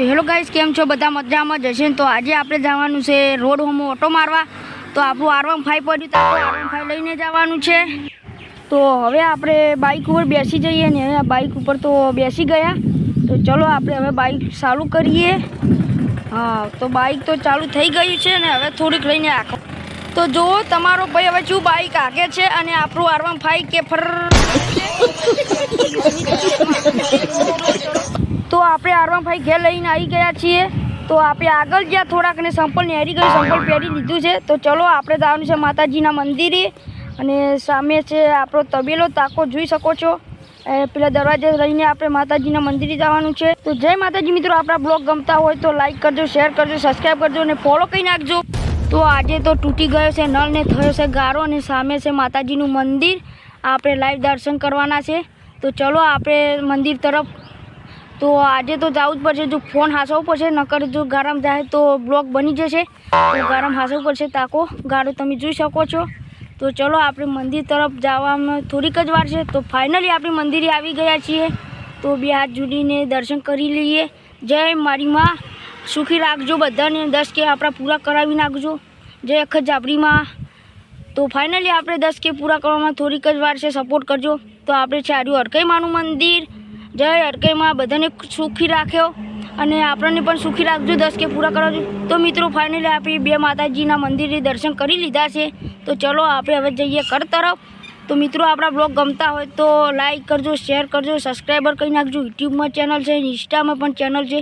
Hello guys, કેમ છો? બધા મજામાં જશે તો આજે આપણે જવાનું છે રોડ હોમ ઓટો મારવા. તો આપણું આર વન ફાઈવ પડ્યું તો આર વન ફાઈવ લઈને જવાનું છે. તો હવે આપણે બાઇક ઉપર બેસી જઈએ ને, હવે બાઇક ઉપર તો બેસી ગયા. તો ચલો આપણે હવે બાઇક ચાલુ કરીએ. હા, તો બાઇક તો ચાલુ થઈ ગયું છે ને, હવે થોડીક લઈને આખો. તો જુઓ, તમારો ભાઈ હવે શું બાઇક આગે છે અને આપણું આર વન ફાઈવ કે ફર તો આપણે ભાઈ ઘેર લઈને આવી ગયા છીએ. તો આપણે આગળ જ્યાં થોડાક ને સંપલ નેરી ગયું સંપલ પહેરી લીધું છે. તો ચલો આપણે જવાનું છે માતાજીના મંદિરે. અને સામે છે આપણો તબેલો, તાકો જોઈ શકો છો. પેલા દરવાજે રહીને આપણે માતાજીના મંદિરે જવાનું છે. તો જય માતાજી મિત્રો, આપણા બ્લોગ ગમતા હોય તો લાઈક કરજો શેર કરજો સબસ્ક્રાઈબ કરજો અને ફોલો કરી નાખજો. તો આજે તો તૂટી ગયો છે, નળ ને થયો છે ગારો અને સામે છે માતાજીનું મંદિર. આપણે લાઈવ દર્શન કરવાના છે. તો ચલો આપણે મંદિર તરફ તો આજે તો જવું જ પડશે. જો ફોન હાંસવું પડશે, નકર જો ગરમ જાય તો બ્લોક બની જશે. તો ગરમ હાંસવું પડશે તાકો. ગાડો તમે જોઈ શકો છો. તો ચલો, આપણે મંદિર તરફ જવામાં થોડીક જ વાર છે. તો ફાઇનલી આપણે મંદિરે આવી ગયા છીએ. તો બે હાથ જોડીને દર્શન કરી લઈએ. જય મારી માં. સુખી રાખજો બધાને. દસ કે આપણા પૂરા કરાવી નાખજો. જય અખત જાબરીમાં તો ફાઇનલી આપણે દસ કે પૂરા કરવામાં થોડીક જ વાર છે. સપોર્ટ કરજો. તો આપણે છે આર્યું હરકઈ માનું મંદિર. જય અટકેમાં બધાને સુખી રાખ્યો અને આપણને પણ સુખી રાખજો, દસ કે પૂરા કરો તો મિત્રો ફાઇનલી આપણે બે માતાજીના મંદિરે દર્શન કરી લીધા છે. તો ચલો, આપણે હવે જઈએ કર તરફ. તો મિત્રો, આપણા બ્લોગ ગમતા હોય તો લાઈક કરજો શેર કરજો સબસ્ક્રાઈબર કરી નાખજો. યુટ્યુબમાં ચેનલ છે ઇન્સ્ટામાં પણ ચેનલ છે.